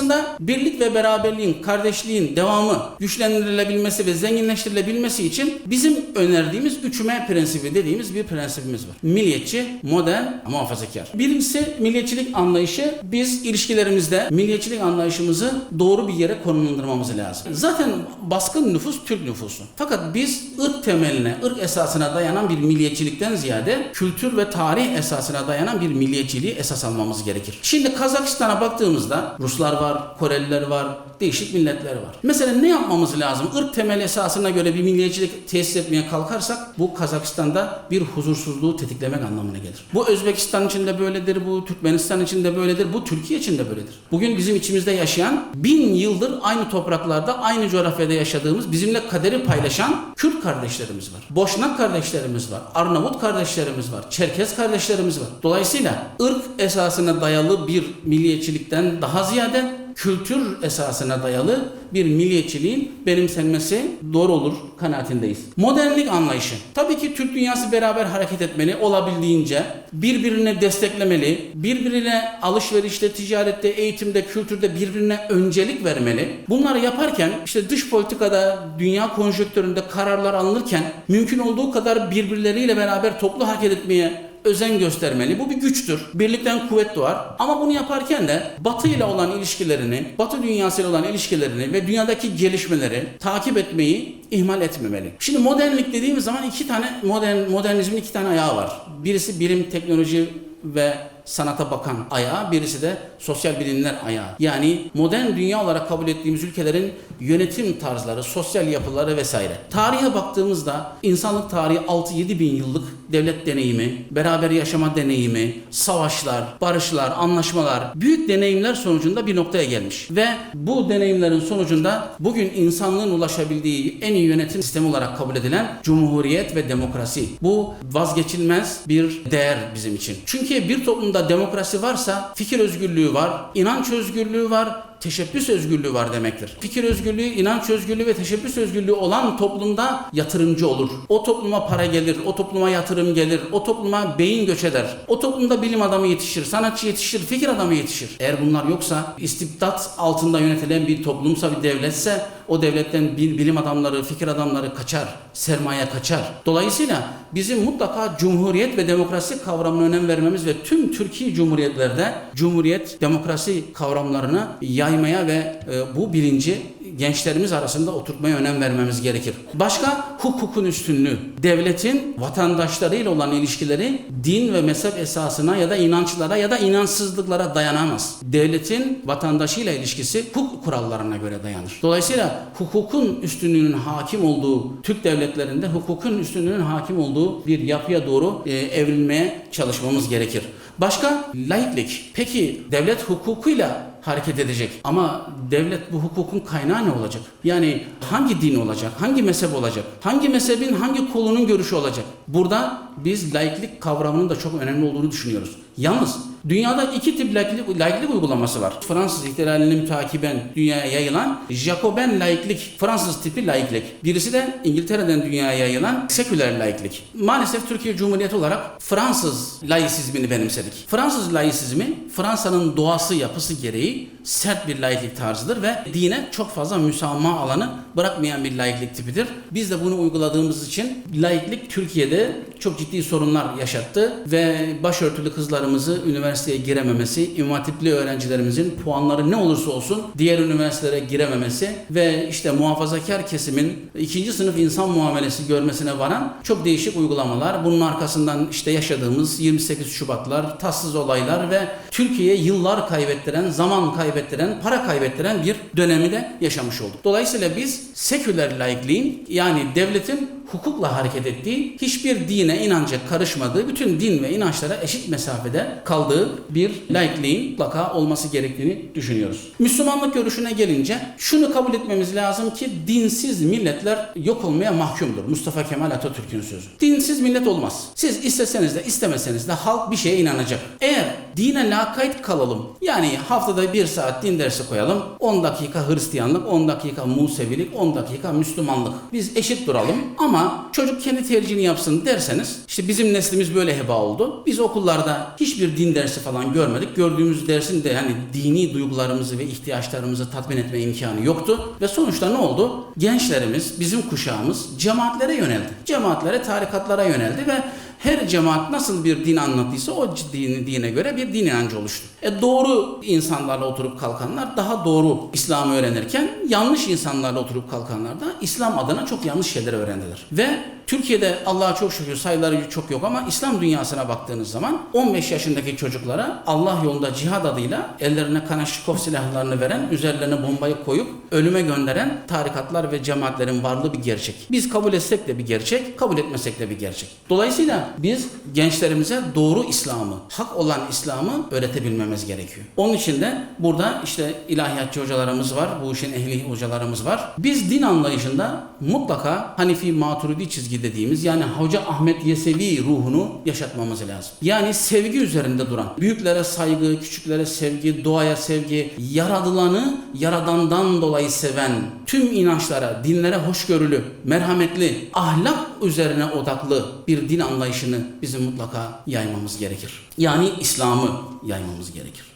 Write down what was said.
aslında birlik ve beraberliğin, kardeşliğin devamı güçlendirilebilmesi ve zenginleştirilebilmesi için bizim önerdiğimiz 3M prensibi dediğimiz bir prensibimiz var. Milliyetçi, modern, muhafazakar. Birincisi milliyetçilik anlayışı. Biz ilişkilerimizde milliyetçilik anlayışımızı doğru bir yere konumlandırmamız lazım. Zaten baskın nüfus Türk nüfusu. Fakat biz ırk temeline, ırk esasına dayanan bir milliyetçilikten ziyade kültür ve tarih esasına dayanan bir milliyetçiliği esas almamız gerekir. Şimdi Kazakistan'a baktığımızda Ruslar var, Koreliler var, değişik milletler var. Mesela ne yapmamız lazım? Irk temel esasına göre bir milliyetçilik tesis etmeye kalkarsak bu Kazakistan'da bir huzursuzluğu tetiklemek anlamına gelir. Bu Özbekistan için de böyledir, bu Türkmenistan için de böyledir, bu Türkiye için de böyledir. Bugün bizim içimizde yaşayan bin yıldır aynı topraklarda, aynı coğrafyada yaşadığımız, bizimle kaderi paylaşan Kürt kardeşlerimiz var. Boşnak kardeşlerimiz var. Arnavut kardeşlerimiz var. Çerkez kardeşlerimiz var. Dolayısıyla ırk esasına dayalı bir milliyetçilikten daha ziyade kültür esasına dayalı bir milliyetçiliğin benimsenmesi doğru olur kanaatindeyiz. Modernlik anlayışı. Tabii ki Türk dünyası beraber hareket etmeli, olabildiğince birbirini desteklemeli, birbirine alışverişte, ticarette, eğitimde, kültürde birbirine öncelik vermeli. Bunları yaparken işte dış politikada, dünya konjonktüründe kararlar alınırken mümkün olduğu kadar birbirleriyle beraber toplu hareket etmeye özen göstermeli. Bu bir güçtür. Birlikten kuvvet doğar. Ama bunu yaparken de Batı ile olan ilişkilerini, Batı dünyasıyla olan ilişkilerini ve dünyadaki gelişmeleri takip etmeyi ihmal etmemeli. Şimdi modernlik dediğimiz zaman iki tane modern modernizmin iki tane ayağı var. Birisi bilim, teknoloji ve sanata bakan ayağı, birisi de sosyal bilimler ayağı. Yani modern dünya olarak kabul ettiğimiz ülkelerin yönetim tarzları, sosyal yapıları vesaire. Tarihe baktığımızda insanlık tarihi 6-7 bin yıllık devlet deneyimi, beraber yaşama deneyimi, savaşlar, barışlar, anlaşmalar, büyük deneyimler sonucunda bir noktaya gelmiş. Ve bu deneyimlerin sonucunda bugün insanlığın ulaşabildiği en iyi yönetim sistemi olarak kabul edilen cumhuriyet ve demokrasi. Bu vazgeçilmez bir değer bizim için. Çünkü bir toplumda demokrasi varsa fikir özgürlüğü var, inanç özgürlüğü var, teşebbüs özgürlüğü var demektir. Fikir özgürlüğü, inanç özgürlüğü ve teşebbüs özgürlüğü olan toplumda yatırımcı olur. O topluma para gelir, o topluma yatırım gelir, o topluma beyin göç eder. O toplumda bilim adamı yetişir, sanatçı yetişir, fikir adamı yetişir. Eğer bunlar yoksa istibdat altında yönetilen bir toplumsa bir devletse o devletten bilim adamları, fikir adamları kaçar, sermaye kaçar. Dolayısıyla bizim mutlaka cumhuriyet ve demokrasi kavramına önem vermemiz ve tüm Türkiye Cumhuriyetlerde cumhuriyet, demokrasi kavramlarını yaymaya ve e, bu bilinci gençlerimiz arasında oturtmaya önem vermemiz gerekir. Başka hukukun üstünlüğü. Devletin vatandaşlarıyla olan ilişkileri din ve mezhep esasına ya da inançlara ya da inançsızlıklara dayanamaz. Devletin vatandaşıyla ilişkisi hukuk kurallarına göre dayanır. Dolayısıyla hukukun üstünlüğünün hakim olduğu Türk devletlerinde hukukun üstünlüğünün hakim olduğu bir yapıya doğru e, evrilmeye çalışmamız gerekir. Başka laiklik. Peki devlet hukukuyla hareket edecek. Ama devlet bu hukukun kaynağı ne olacak? Yani hangi din olacak? Hangi mezhep olacak? Hangi mezhebin hangi kolunun görüşü olacak? Burada biz laiklik kavramının da çok önemli olduğunu düşünüyoruz. Yalnız dünyada iki tip laiklik, laiklik uygulaması var. Fransız ihtilalini mütakiben dünyaya yayılan Jacoben laiklik, Fransız tipi laiklik. Birisi de İngiltere'den dünyaya yayılan seküler laiklik. Maalesef Türkiye Cumhuriyeti olarak Fransız laisizmini benimsedik. Fransız laisizmi Fransa'nın doğası yapısı gereği sert bir laiklik tarzıdır ve dine çok fazla müsamaha alanı bırakmayan bir laiklik tipidir. Biz de bunu uyguladığımız için laiklik Türkiye'de çok ciddi sorunlar yaşattı ve başörtülü kızlarımızı üniversiteye girememesi, İmam Hatipli öğrencilerimizin puanları ne olursa olsun diğer üniversitelere girememesi ve işte muhafazakar kesimin ikinci sınıf insan muamelesi görmesine varan çok değişik uygulamalar. Bunun arkasından işte yaşadığımız 28 Şubatlar, tatsız olaylar ve Türkiye'ye yıllar kaybettiren, zaman kaybettiren, para kaybettiren bir dönemi de yaşamış olduk. Dolayısıyla biz seküler laikliğin yani devletin hukukla hareket ettiği, hiçbir dine, inanca karışmadığı, bütün din ve inançlara eşit mesafede kaldığı bir laikliğin mutlaka olması gerektiğini düşünüyoruz. Müslümanlık görüşüne gelince şunu kabul etmemiz lazım ki dinsiz milletler yok olmaya mahkumdur. Mustafa Kemal Atatürk'ün sözü. Dinsiz millet olmaz. Siz isteseniz de istemeseniz de halk bir şeye inanacak. Eğer dine la lakayt kalalım. Yani haftada bir saat din dersi koyalım. 10 dakika Hristiyanlık, 10 dakika Musevilik, 10 dakika Müslümanlık. Biz eşit duralım ama çocuk kendi tercihini yapsın derseniz işte bizim neslimiz böyle heba oldu. Biz okullarda hiçbir din dersi falan görmedik. Gördüğümüz dersin de yani dini duygularımızı ve ihtiyaçlarımızı tatmin etme imkanı yoktu. Ve sonuçta ne oldu? Gençlerimiz, bizim kuşağımız cemaatlere yöneldi. Cemaatlere, tarikatlara yöneldi ve her cemaat nasıl bir din anlattıysa o dini, dine göre bir din inancı oluştu. E doğru insanlarla oturup kalkanlar daha doğru İslam'ı öğrenirken yanlış insanlarla oturup kalkanlar da İslam adına çok yanlış şeyler öğrendiler. Ve Türkiye'de Allah'a çok şükür sayıları çok yok ama İslam dünyasına baktığınız zaman 15 yaşındaki çocuklara Allah yolunda cihad adıyla ellerine Kanaşnikov silahlarını veren, üzerlerine bombayı koyup ölüme gönderen tarikatlar ve cemaatlerin varlığı bir gerçek. Biz kabul etsek de bir gerçek, kabul etmesek de bir gerçek. Dolayısıyla biz gençlerimize doğru İslam'ı, hak olan İslam'ı öğretebilmemiz gerekiyor. Onun için de burada işte ilahiyatçı hocalarımız var, bu işin ehli hocalarımız var. Biz din anlayışında mutlaka Hanifi Maturidi çizgi dediğimiz yani Hoca Ahmet Yesevi ruhunu yaşatmamız lazım. Yani sevgi üzerinde duran, büyüklere saygı, küçüklere sevgi, doğaya sevgi, yaradılanı yaradandan dolayı seven, tüm inançlara, dinlere hoşgörülü, merhametli, ahlak üzerine odaklı bir din anlayışını bizim mutlaka yaymamız gerekir. Yani İslam'ı yaymamız gerekir.